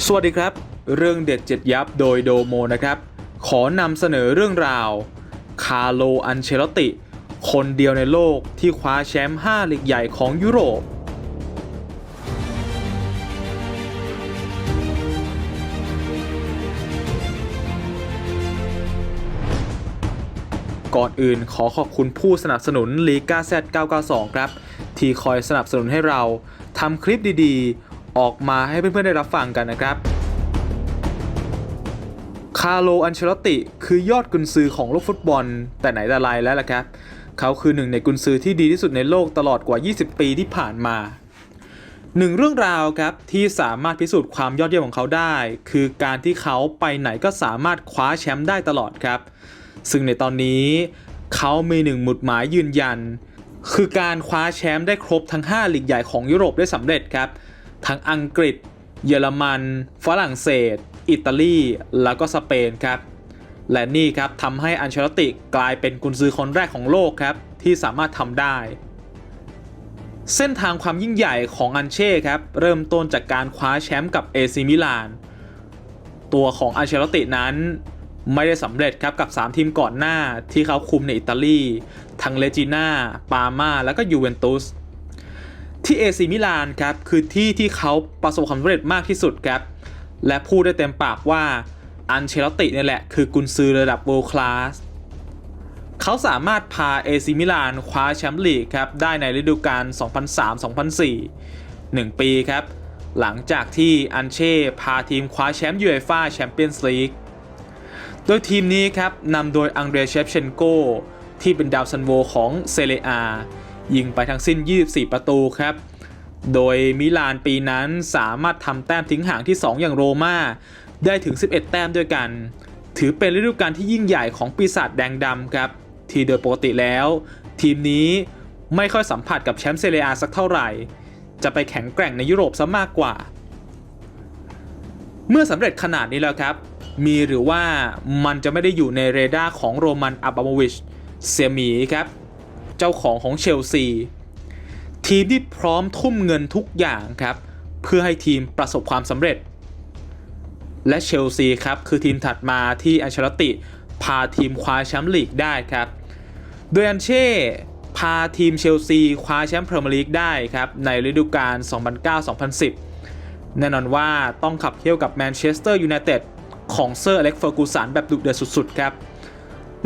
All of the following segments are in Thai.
สวัสดีครับ เรื่องเด็ดเจ็ดยับโดยโดโมนะครับ ขอนำเสนอเรื่องราว คาร์โลอันเชลติ คนเดียวในโลกที่คว้าแชมป์5ลีกใหญ่ของยุโรป ก่อนอื่นขอขอบคุณผู้สนับสนุนลีกาแซ992 ครับ ที่คอยสนับสนุนให้เราทำคลิปดีๆ ออกมาให้เพื่อนๆได้รับฟังกันนะครับ คาร์โล อันเชลตติคือยอดกุนซือของโลกฟุตบอล แต่ไหนแต่ไรแล้วล่ะครับ เขาคือหนึ่งในกุนซือที่ดีที่สุดในโลกตลอดกว่า 20 ปีที่ผ่านมาหนึ่งเรื่องราวครับที่สามารถพิสูจน์ความยอดเยี่ยมของเขาได้ คือการที่เขาไปไหนก็สามารถคว้าแชมป์ได้ตลอดครับ ซึ่งในตอนนี้เขามีหนึ่งหมุดหมายยืนยัน คือการคว้าแชมป์ได้ครบทั้ง 5 ลีกใหญ่ของยุโรปได้สำเร็จครับ ทั้งอังกฤษ เยอรมัน ฝรั่งเศส อิตาลี แล้วก็สเปนครับ และนี่ครับทำให้อันเชลติกลายเป็นกุนซือคนแรกของโลกครับ ที่สามารถทำได้ เส้นทางความยิ่งใหญ่ของอันเช่ครับ เริ่มต้นจากการคว้าแชมป์กับเอซิมิลาน ตัวของอันเชลตินั้นไม่ได้สำเร็จครับกับ 3 ทีมก่อนหน้าที่เขาคุมในอิตาลี ทั้งเลจิน่า ปามา แล้วก็ยูเวนตุส ที่เอซิมิลานครับคือที่ที่เขาประสบความสำเร็จมากที่สุดครับและพูดได้เต็มปากว่าอันเชลติเนี่ยแหละคือกุนซือระดับ world class เขาสามารถพาเอซิมิลานคว้าแชมป์ลีกครับได้ในฤดูกาล 2003-2004 1 ปีครับ หลังจากที่อันเช่พาทีมคว้าแชมป์ยูเอฟ่าแชมเปี้ยนส์ลีกโดยทีมนี้ครับนำโดยอังเดรเชฟเชนโกที่เป็นดาวซันโวของเซเรียอา ยิงไปทั้งสิ้น 24 ประตูครับ โดยมิลานปีนั้นสามารถทำแต้มทิ้งห่างที่ 2 อย่างโรม่าได้ถึง 11 แต้มด้วยกัน ถือเป็นฤดูกาลที่ยิ่งใหญ่ของปีศาจแดงดำครับ ที่โดยปกติแล้ว ทีมนี้ไม่ค่อยสัมผัสกับแชมป์เซเรียสักเท่าไหร่ จะไปแข็งแกร่งในยุโรปซะมากกว่า เมื่อสำเร็จขนาดนี้แล้วครับ มีหรือว่ามันจะไม่ได้อยู่ในเรดาร์ของโรมันอับราโมวิชเซียมีครับ เจ้าของของเชลซี ทีมที่พร้อมทุ่มเงินทุกอย่างครับ เพื่อให้ทีมประสบความสำเร็จ และเชลซีครับ คือทีมถัดมาที่อันเชลติ พาทีมคว้าแชมป์ลีกได้ครับ โดยอันเช่พาทีมเชลซีคว้าแชมป์พรีเมียร์ลีกได้ครับ ในฤดูกาล 2009-2010 แน่นอนว่าต้องขับเคี่ยวกับแมนเชสเตอร์ยูไนเต็ดของเซอร์อเล็กเฟอร์กูสันแบบดุเดือดสุด ๆ ครับ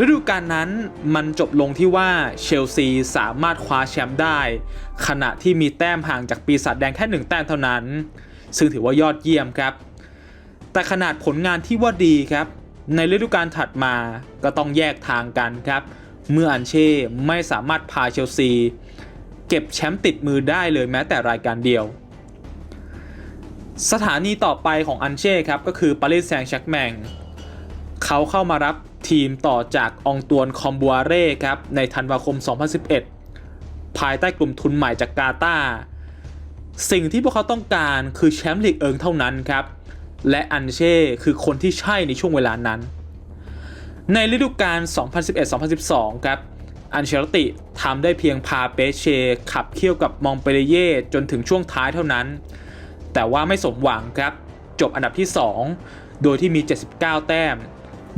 ฤดูกาลนั้นมันจบลงที่ว่าเชลซีสามารถคว้าแชมป์ได้ ขณะที่มีแต้มห่างจากปีศาจแดงแค่หนึ่งแต้มเท่านั้น ซึ่งถือว่ายอดเยี่ยมครับ แต่ขนาดผลงานที่ว่าดีครับ ในฤดูกาลถัดมาก็ต้องแยกทางกันครับ เมื่ออันเช่ไม่สามารถพาเชลซี เก็บแชมป์ติดมือได้เลยแม้แต่รายการเดียว สถานีต่อไปของอันเช่ครับก็คือปารีสแซงต์แชร์กแมงเขาเข้ามารับ ทีมต่อจากองตวนคอมบัวเร่ครับในธันวาคม 2011 ภายใต้กลุ่มทุนใหม่จากกาตาสิ่งที่พวกเขาต้องการคือแชมป์ลีกเอิงเท่านั้นครับ และอันเช่คือคนที่ใช่ในช่วงเวลานั้น ในฤดูกาล 2011-2012 ครับอันเชลติทำได้เพียงพาเปเชขับเคี่ยวกับมองเปเรเย่จนถึงช่วงท้ายเท่านั้น แต่ว่าไม่สมหวังครับ จบอันดับที่ 2 โดยที่มี 79 แต้ม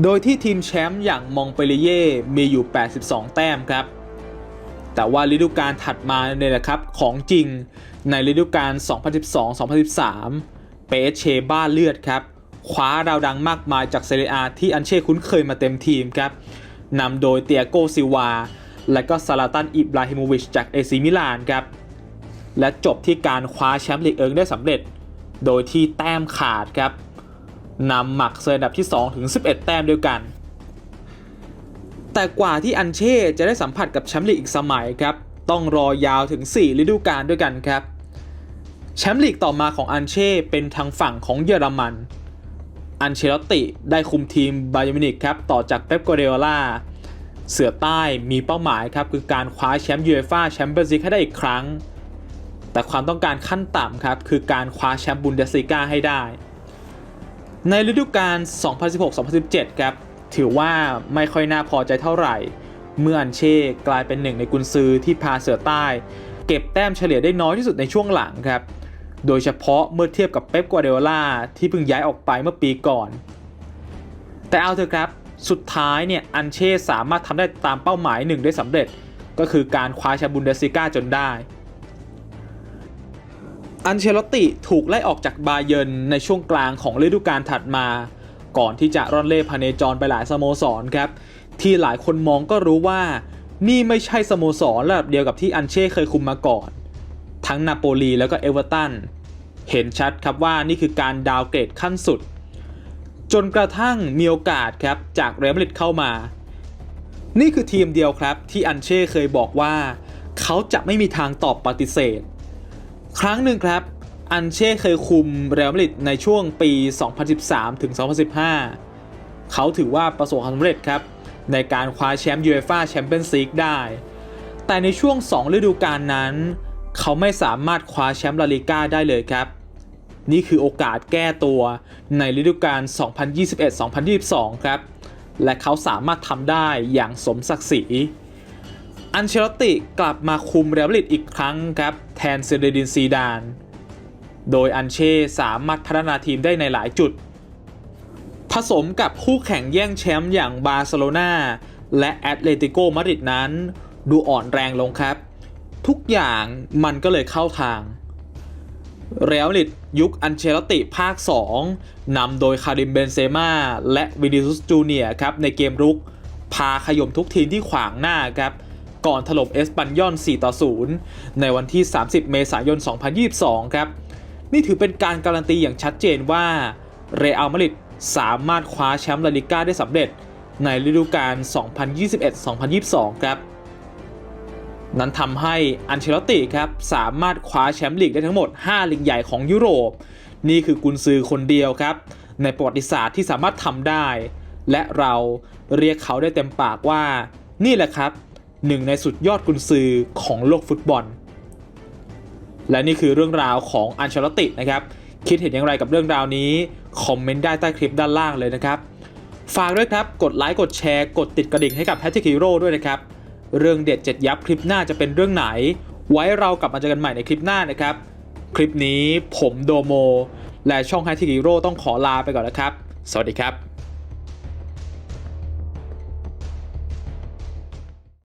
โดยที่ทีมแชมป์อย่างมองเปเรเย่มีอยู่ 82 แต้มครับ แต่ว่าฤดูกาลถัดมาเนี่ยแหละครับของจริงในฤดูกาล 2012-2013 เปเชบ้าเลือดครับคว้าดาวดังมากมายจากเซเรียที่อันเช่คุ้นเคยมาเต็มทีมครับนำโดยเตียโกซิวา และก็ซาลาตันอิบราฮิโมวิชจากเอซิมิลานครับ และจบที่การคว้าแชมป์ลีกเอิงได้สำเร็จ โดยที่แต้มขาดครับ นำหมักเซอร์อันดับที่ 2 ถึง 11 แต้มด้วยกัน แต่กว่าที่อันเช่จะได้สัมผัสกับแชมป์ลีกอีกสมัยครับ ต้องรอยาวถึง 4 ฤดูกาลด้วยกันครับ แชมป์ลีกต่อมาของอันเช่เป็นทางฝั่งของเยอรมัน อันเชลติได้คุมทีมบาเยร์นมินิกครับต่อจากเป๊ปกัวเดโอลาเสือใต้มีเป้าหมายครับคือการคว้าแชมป์ยูเอฟ่าแชมเปี้ยนส์ลีกให้ได้อีกครั้ง แต่ความต้องการขั้นต่ำครับคือการคว้าแชมป์บุนเดสลีกาให้ได้ ในฤดูกาล 2016-2017 ครับ ถือว่าไม่ค่อยน่าพอใจเท่าไหร่ เมื่ออันเช่กลายเป็นหนึ่งในกุนซือที่พาเสือใต้ เก็บแต้มเฉลี่ยได้น้อยที่สุดในช่วงหลังครับ โดยเฉพาะเมื่อเทียบกับเป๊ปกัวเดโอลาที่เพิ่งย้ายออกไปเมื่อปีก่อน แต่เอาเถอะครับ สุดท้ายเนี่ยอันเช่สามารถทำได้ตามเป้าหมายหนึ่งได้สำเร็จ ก็คือการคว้าแชมป์บุนเดสซิก้าจนได้ อันเชลติถูกไล่ออกจากบาเยิร์นในช่วงกลางของฤดูกาลถัดมา ก่อนที่จะร่อนเล่พาเนจรไปหลายสโมสรครับ ที่หลายคนมองก็รู้ว่า นี่ไม่ใช่สโมสรระดับเดียวกับที่อันเช่เคยคุมมาก่อน ทั้งนาโปลีแล้วก็เอเวอร์ตันเห็นชัดครับว่านี่คือการดาวเกรดขั้นสุด จนกระทั่งมีโอกาสครับจากเรอัลมาดริดเข้ามา นี่คือทีมเดียวครับที่อันเช่เคยบอกว่า เขาจะไม่มีทางตอบปฏิเสธ ครั้งหนึ่งครับ อันเช่เคยคุมเรอัลมาดริดในช่วงปี 2013 ถึง 2015 เขาถือว่าประสบความสำเร็จครับ ในการคว้าแชมป์ยูเอฟ่าแชมเปี้ยนส์ลีกได้ แต่ในช่วง 2 ฤดูกาลนั้น เขาไม่สามารถคว้าแชมป์ลาลิก้าได้เลยครับ นี่คือโอกาสแก้ตัวในฤดูกาล 2021-2022 ครับ และเขาสามารถทำได้อย่างสมศักดิ์ศรี อันเชลติกลับมาคุมเรอัลมาดริดอีกครั้งครับ แทนเซเดดินซีดาน โดยอันเช่สามารถพัฒนาทีมได้ในหลายจุด ผสมกับคู่แข่งแย่งแชมป์อย่างบาร์เซโลนาและแอตเลติโกมาดริดนั้น ดูอ่อนแรงลงครับ ทุกอย่างมันก็เลยเข้าทางเรอัลมาดริดยุคอันเชลติภาค 2นำโดยคาริมเบนเซม่าและวินิซุสจูเนียครับในเกมรุก พาขย่มทุกทีมที่ขวางหน้าครับ ก่อนถล่มเอสปันยอน 4 ต่อ 0 ในวันที่ 30 เมษายน 2022 ครับ นี่ถือเป็นการการันตีอย่างชัดเจนว่า เรอัลมาดริดสามารถคว้าแชมป์ลาลิก้าได้สำเร็จในฤดูกาล 2021-2022 ครับ นั้นทำให้อันเชลติครับสามารถคว้าแชมป์ลีกได้ทั้งหมด 5 ลีกใหญ่ของยุโรป นี่คือกุนซือคนเดียวครับ ในประวัติศาสตร์ที่สามารถทำได้ และเราเรียกเขาได้เต็มปากว่า นี่แหละครับ หนึ่งในสุดยอดกุนซือของโลกฟุตบอล และนี่คือเรื่องราวของอันเชลตินะครับ คิดเห็นอย่างไรกับเรื่องราวนี้ คอมเมนต์ได้ใต้คลิปด้านล่างเลยนะครับ ฝากด้วยครับ กดไลค์ กดแชร์ กดติดกระดิ่งให้กับแพท r ิ c ฮีโร่ด้วยนะครับ เรื่องเด็ดเจ็ดยับคลิปหน้าจะเป็นเรื่องไหน ไว้เรากลับมาเจอกันใหม่ในคลิปหน้านะครับ คลิปนี้ผมโดโม และช่องแพท r ิ c ฮีโร่ต้องขอลาไปก่อนนะครับ สวัสดีครับ